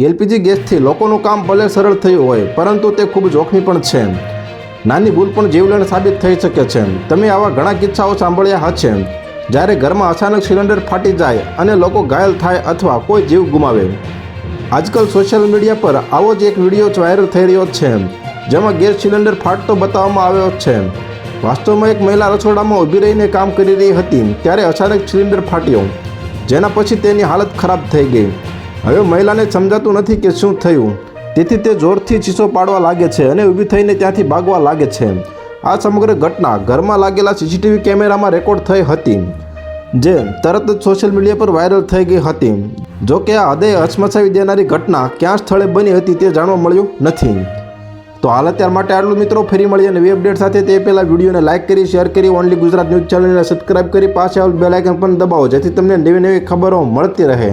LPG ગેસથી લોકોનું કામ ભલે સરળ થયું હોય, પરંતુ તે ખૂબ જોખમી પણ છે. નાની ભૂલ પણ જીવલેણ સાબિત થઈ શકે છે. તમે આવા ઘણા કિસ્સાઓ સાંભળ્યા હશે. જ્યારે ઘરમાં અચાનક સિલિન્ડર ફાટી જાય અને લોકો ઘાયલ થાય અથવા કોઈ જીવ ગુમાવે. આજકાલ સોશિયલ મીડિયા પર આવો જ એક વીડિયો વાયરલ થઈ રહ્યો છે. જેમાં ગેસ સિલિન્ડર ફાટતો બતાવવામાં આવ્યો છે. વાસ્તવમાં એક મહિલા રસોડામાં ઊભી રહીને કામ કરી રહી હતી, ત્યારે અચાનક સિલિન્ડર ફાટ્યો. જેના પછી તેની હાલત ખરાબ થઈ ગઈ. હવે મહિલાને સમજાતું નથી કે શું થયું. તેથી તે જોરથી ચીસો પાડવા લાગે છે અને ઊભી થઈને ત્યાંથી ભાગવા લાગે છે. આ સમગ્ર ઘટના ઘરમાં લાગેલા સીસીટીવી કેમેરામાં રેકોર્ડ થઈ હતી, જે તરત જ સોશિયલ મીડિયા પર વાયરલ થઈ ગઈ હતી. જો કે આ હૃદય હચમચાવી દેનારી ઘટના ક્યાં સ્થળે બની હતી તે જાણવા મળ્યું નથી. તો હાલ અત્યાર માટે આટલું મિત્રો, ફરી મળીએ નવી અપડેટ સાથે. તે પહેલાં વિડીયોને લાઇક કરી શેર કરી ઓનલી ગુજરાત ન્યૂઝ ચેનલને સબસ્ક્રાઇબ કરી પાસે બેલ આઇકન પણ દબાવો, જેથી તમને નવી નવી ખબરો મળતી રહે.